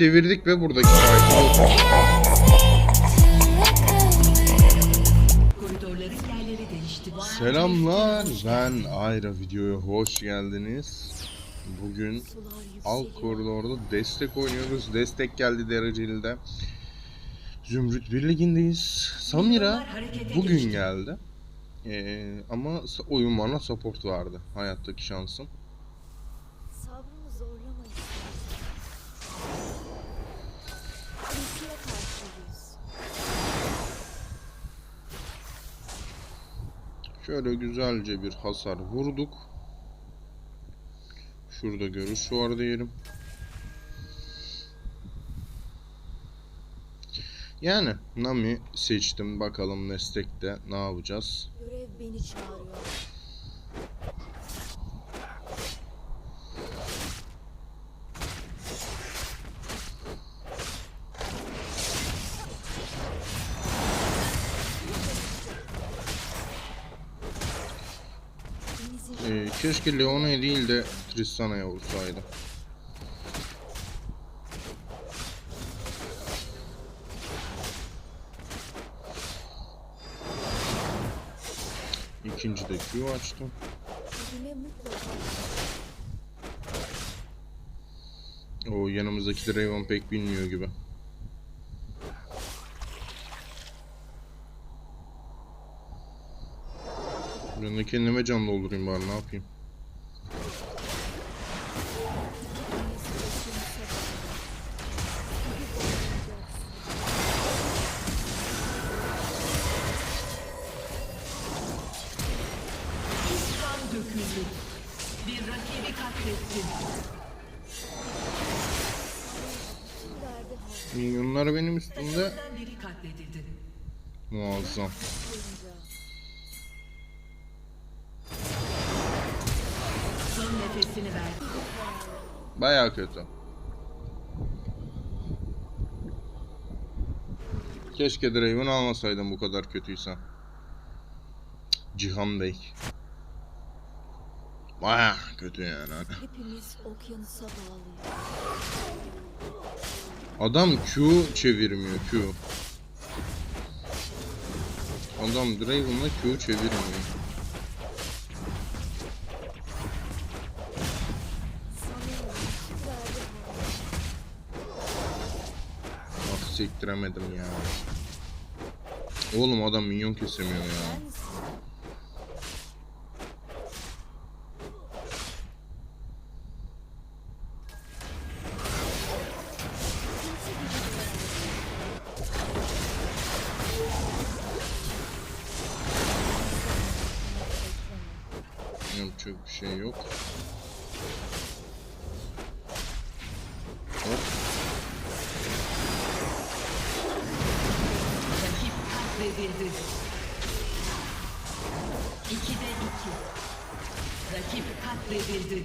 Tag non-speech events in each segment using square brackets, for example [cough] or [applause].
çevirdik ve buradaki değişti. Selamlar ben Ayra videoya hoş geldiniz. Bugün alt koridorda destek oynuyoruz. Destek geldi dereceli Zümrüt 1 ligindeyiz. Samira bugün geldi. Ee, ama oyun bana support vardı. Hayattaki şansım. Şöyle güzelce bir hasar vurduk. Şurada görüş var diyelim. Yani Nami seçtim. Bakalım destekte ne yapacağız. Görev beni çağırıyor. Ee, keşke Leona'ya değil de Tristana'ya vursaydı. İkinci de Q açtım. O yanımızdaki Raven pek bilmiyor gibi. Ben de kendime can doldurayım bari ne yapayım. Minyonlar benim üstümde muazzam. Verdi. Baya kötü. Keşke Draven almasaydım bu kadar kötüyse. Cihan Bey. Baya kötü yani. Hepimiz okyanusa bağlıyız. Adam Q çevirmiyor Q. Adam Draven'la Q çevirmiyor. Sektiremedim ya. Oğlum adam minyon kesemiyor ya. Sensin. Yapacak bir şey yok. Hop. Katledildi.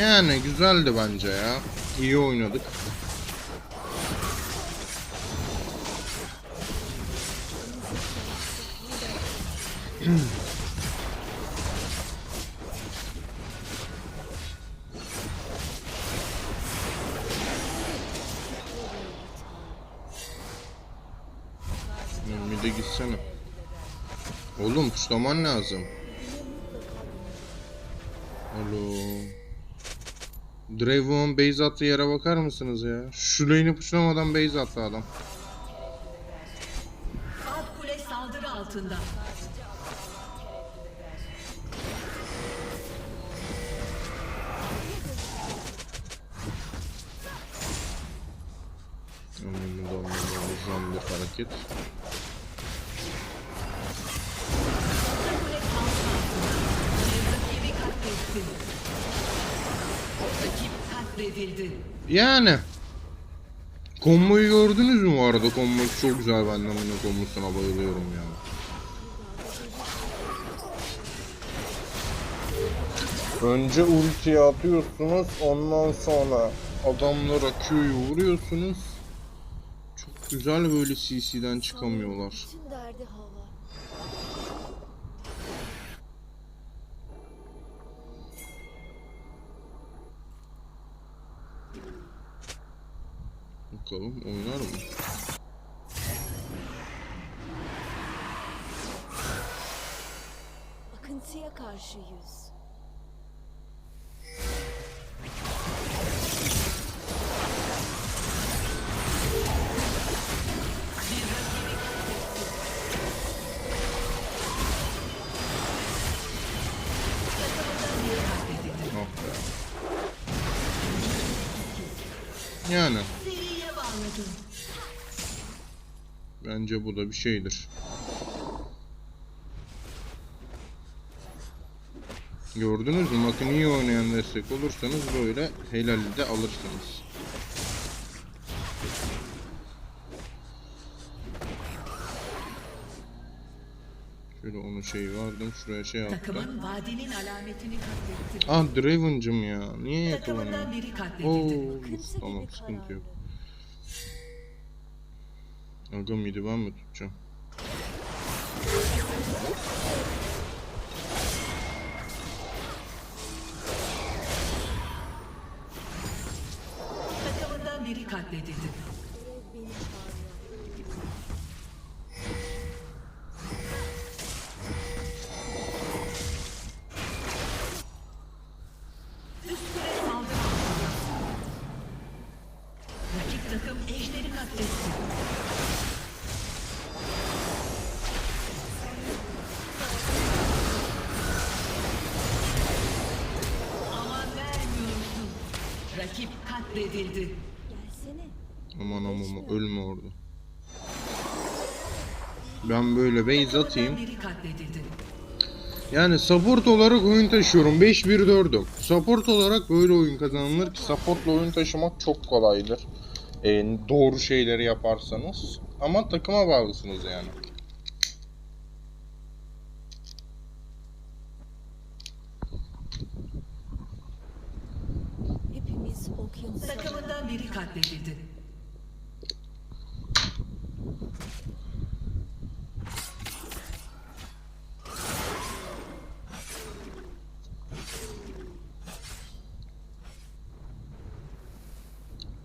Yani güzeldi bence ya. İyi oynadık. [clears throat] Bir de gitsene. Oğlum tuşlaman lazım. Alo. Draven base attığı yere bakar mısınız ya? Şu lane'i puşlamadan base attı adam. Alt kule saldırı altında. Önümde olmayan bir hareket. Yani. Komboyu gördünüz mü bu arada? Kombo çok güzel ben benden bunun kombosuna bayılıyorum ya. Önce ultiyi atıyorsunuz ondan sonra adamlara Q'yu vuruyorsunuz. Çok güzel böyle CC'den çıkamıyorlar. Bakalım oynar mı? Akıntıya karşı yüz. Bence bu da bir şeydir. Gördünüz mü? Bakın iyi oynayan destek olursanız böyle helali de alırsınız. Şöyle onun şeyi vardım. Şuraya şey yaptım. Takımın vadinin alametini katletti. Ah Draven'cım ya. Niye Takımından yakalanıyor? biri katledildi. Oo, tamam sıkıntı yok. Aga midi ben mi tutacağım? Katledildi. Gelsene. Aman aman ölme orada. Ben böyle base atayım. Yani support olarak oyun taşıyorum. 5-1-4'üm. Support olarak böyle oyun kazanılır ki supportla oyun taşımak çok kolaydır. Ee, doğru şeyleri yaparsanız. Ama takıma bağlısınız yani. Hepimiz okyanusa Takımından biri katledildi.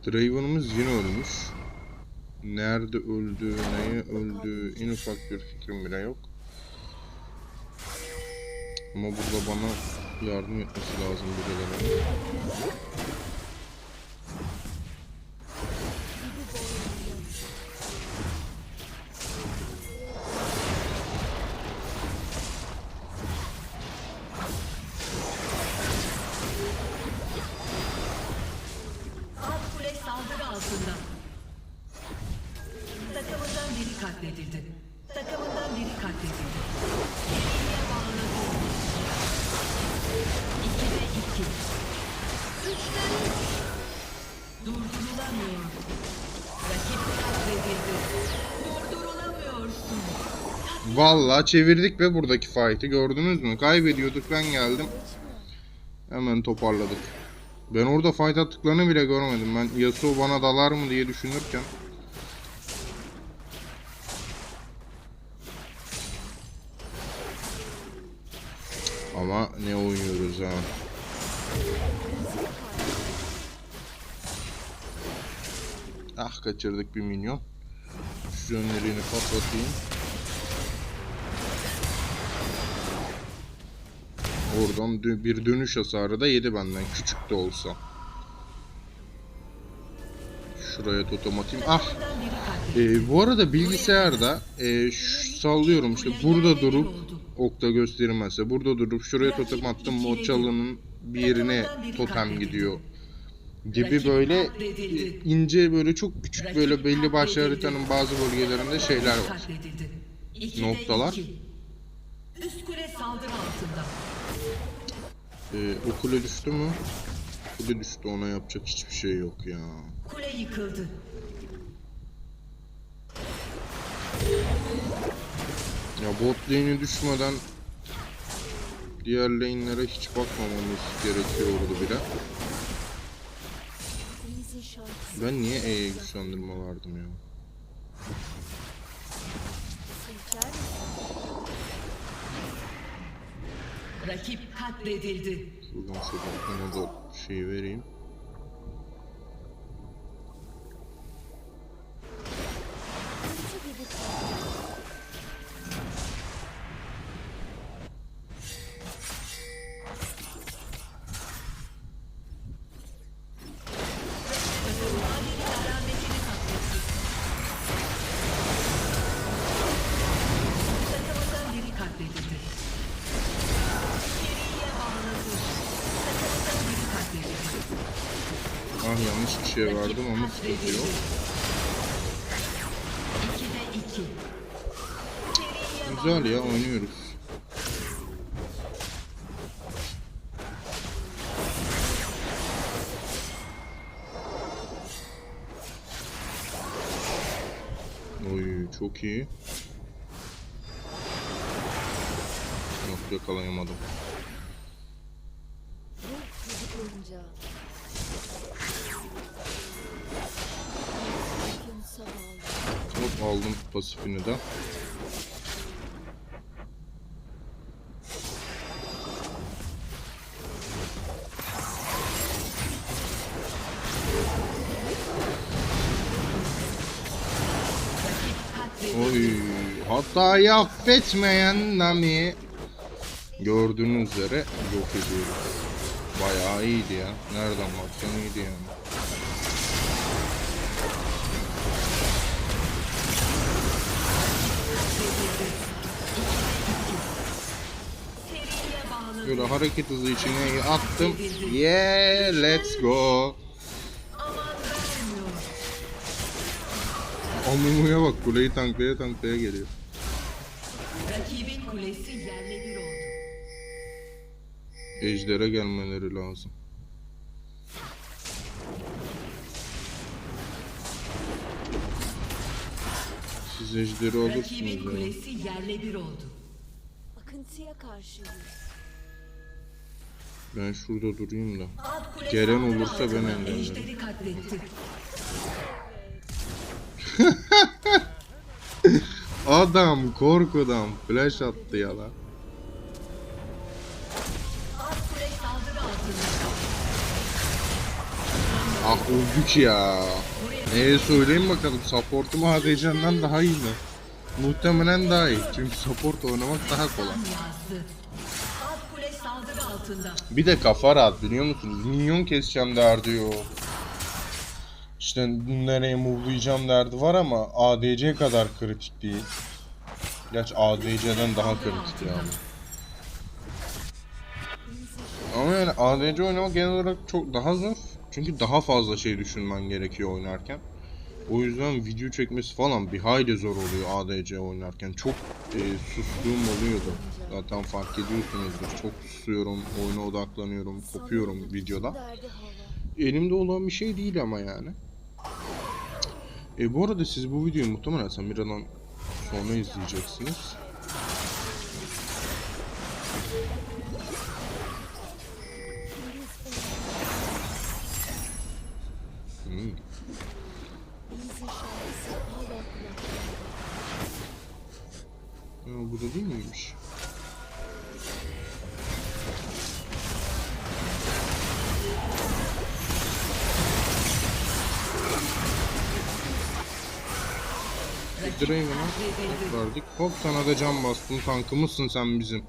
Draven'ımız yine ölmüş. Nerede öldü, neye öldü en ufak bir fikrim bile yok. Ama burada bana yardım etmesi lazım birilerine. Vallahi çevirdik ve buradaki fight'ı gördünüz mü? Kaybediyorduk ben geldim. Hemen toparladık. Ben orada fight attıklarını bile görmedim. Ben Yasuo bana dalar mı diye düşünürken. Ama ne oynuyoruz ha. Ah kaçırdık bir minyon. Şu yönlerini patlatayım. Oradan bir dönüş hasarı da yedi benden küçük de olsa. Şuraya totem atayım. Ah! Ee, bu arada bilgisayarda e, sallıyorum işte burada durup okta gösterilmezse burada durup şuraya totem attım mı çalının bir yerine totem gidiyor gibi böyle e, ince böyle çok küçük böyle belli başlı haritanın bazı bölgelerinde şeyler var. Noktalar. Üst kule saldırı altında. Ee, o kule düştü mü? Kule düştü ona yapacak hiçbir şey yok ya. Kule yıkıldı. Ya bot lane'i düşmeden Diğer lane'lere hiç bakmamamız gerekiyordu bile. Ben niye E'ye güçlendirme vardım ya? Rakip katledildi. Şuradan da şey vereyim. Şey verdim ama sıkıntı yok. Güzel ya oynuyoruz. Oy çok iyi. Yok yakalayamadım. Aldım pasifini de. Oy, hatayı affetmeyen Nami. Gördüğünüz üzere yok ediyoruz. Bayağı iyiydi ya. Nereden baksan iyiydi yani. Böyle hareket hızı içine attım. Yeah, let's go. Amumuya bak kuleyi tanklaya tanklaya geliyor. Rakibin kulesi yerle bir oldu. Ejder'e gelmeleri lazım. Siz Ejder'i Rakibin alırsınız ya. kulesi yerle bir oldu. Akıntıya karşıyız. Ben şurada durayım da. Alt kule Gelen saldırı olursa ben engellerim. Ejderi katletti. [laughs] Adam korkudan flash attı ya lan. Alt kule saldırı altında. Ah öldük ya. Neye söyleyeyim bakalım supportum ADC'den daha iyi mi? Muhtemelen daha iyi. Çünkü support oynamak daha kolay. Bir de kafa rahat biliyor musunuz? Minyon keseceğim derdi yok. İşte nereye move'layacağım derdi var ama ADC kadar kritik değil. Gerçi ADC'den daha kritik yani. Ama yani ADC oynamak genel olarak çok daha zor. Çünkü daha fazla şey düşünmen gerekiyor oynarken. O yüzden video çekmesi falan bir hayli zor oluyor ADC oynarken. Çok e, sustuğum oluyordu. Zaten fark ediyorsunuzdur. Çok susuyorum, oyuna odaklanıyorum, kopuyorum videoda. Elimde olan bir şey değil ama yani. E bu arada siz bu videoyu muhtemelen Samira'dan sonra izleyeceksiniz. Hmm. Denizin şarkısı hala kulaklarımda. Ya, bu da değil miymiş? Draven'a verdik. Hop sana da can bastım. Tankımızsın sen bizim.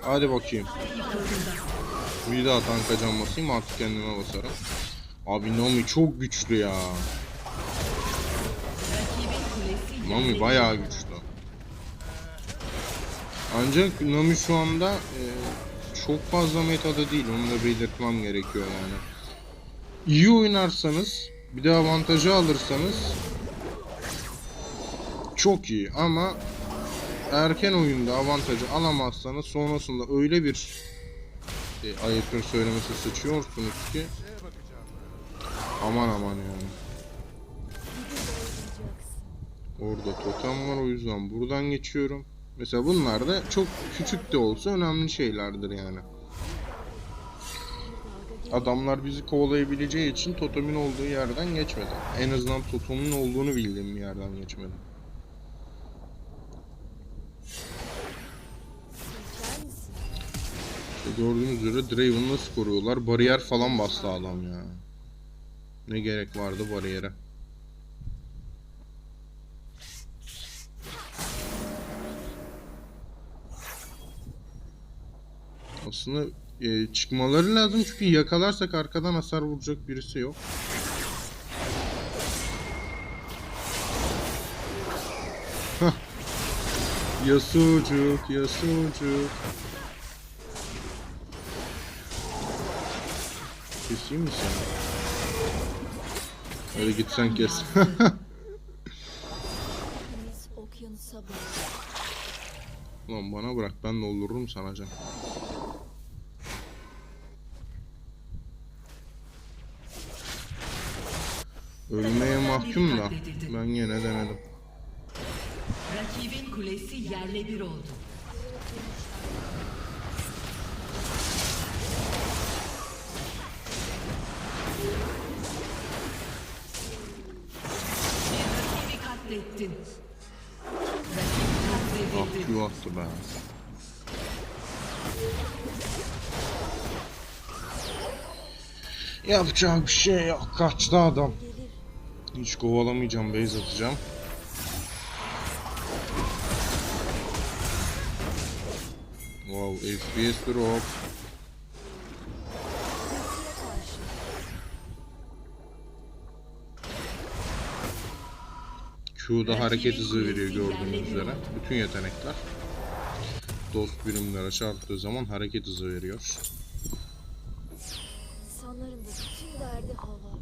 Hadi bakayım. Bir daha tanka can basayım artık kendime basarım. Abi Nami çok güçlü ya. Nami bayağı güçlü. Ancak Nami şu anda e, çok fazla metada değil. Onu da belirtmem gerekiyor yani. İyi oynarsanız bir de avantajı alırsanız çok iyi ama erken oyunda avantajı alamazsanız sonrasında öyle bir e, ayıptır söylemesi sıçıyorsunuz ki aman aman yani. Orada totem var o yüzden buradan geçiyorum. Mesela bunlar da çok küçük de olsa önemli şeylerdir yani. Adamlar bizi kovalayabileceği için totemin olduğu yerden geçmedi. En azından totemin olduğunu bildiğim bir yerden geçmedi. İçer misin? İşte gördüğünüz üzere Draven'ı nasıl koruyorlar? Bariyer falan bastı adam ya. Ne gerek vardı bariyere? Aslında e, çıkmaları lazım çünkü yakalarsak arkadan hasar vuracak birisi yok. Hah. Yasucuk, Yasucuk. Keseyim mi seni? Hadi git sen kes. [laughs] Ulan bana bırak ben doldururum sana can. Ölmeye mahkum da ben yine denedim. Rakibin kulesi yerle bir oldu. Attı be. Yapacak bir şey yok. Kaçtı adam. Hiç kovalamayacağım. Base atacağım. Wow, FPS drop. Q'da hareket hızı veriyor gördüğünüz üzere. Bütün yetenekler. Dost birimlere çarptığı zaman hareket hızı veriyor. İnsanların da bütün derdi hava.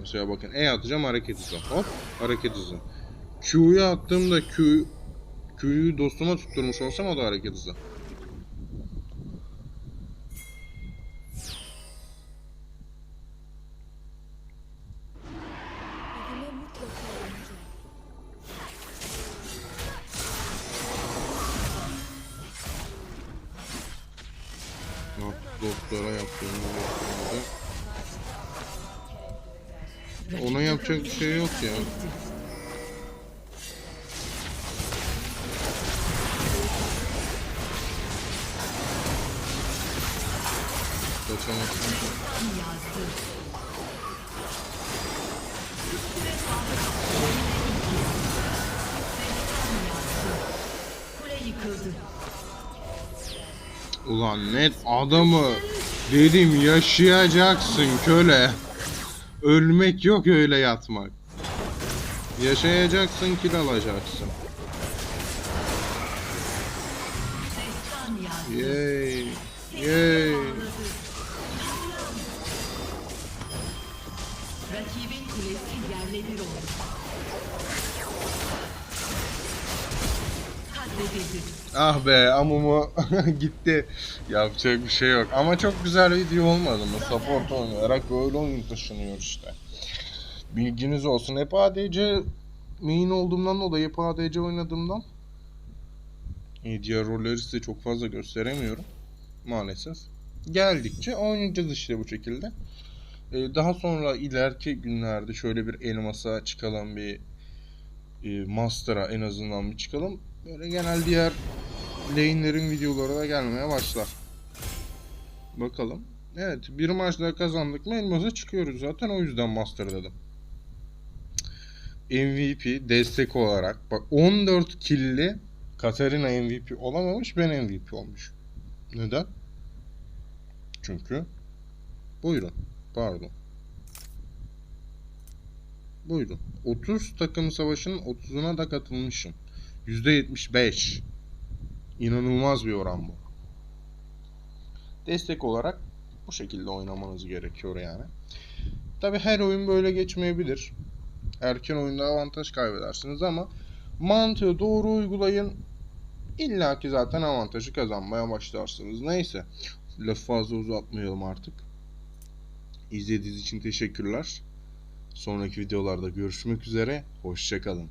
Mesela bakın E atacağım hareket hızı. Hop hareket hızı. Q'yu attığımda Q Q'yu dostuma tutturmuş olsam o da hareket hızı. Dostlara yaptığını yaptığında. Ona yapacak bir şey yok ya. Ulan net adamı dedim yaşayacaksın köle. Ölmek yok öyle yatmak. Yaşayacaksın kill alacaksın. Yay. Yay. Rakibin kulesi yerle bir oldu. Katledildi. Ah be amumu [laughs] gitti. Yapacak bir şey yok. Ama çok güzel video olmadı mı? Support oynayarak böyle oyun taşınıyor işte. Bilginiz olsun. Hep ADC main olduğumdan dolayı hep ADC oynadığımdan e, diğer rolleri size çok fazla gösteremiyorum. Maalesef. Geldikçe oynayacağız işte bu şekilde. E, daha sonra ileriki günlerde şöyle bir elmasa çıkalım bir e, Master'a en azından bir çıkalım. Böyle genel diğer lane'lerin videoları da gelmeye başlar. Bakalım. Evet bir maç daha kazandık mı elmasa çıkıyoruz zaten o yüzden Master dedim. MVP destek olarak bak 14 killi Katarina MVP olamamış ben MVP olmuş. Neden? Çünkü buyurun pardon. Buyurun. 30 takım savaşının 30'una da katılmışım. %75. İnanılmaz bir oran bu. Destek olarak bu şekilde oynamanız gerekiyor yani. Tabi her oyun böyle geçmeyebilir. Erken oyunda avantaj kaybedersiniz ama mantığı doğru uygulayın. İlla ki zaten avantajı kazanmaya başlarsınız. Neyse. Lafı fazla uzatmayalım artık. İzlediğiniz için teşekkürler. Sonraki videolarda görüşmek üzere. Hoşçakalın.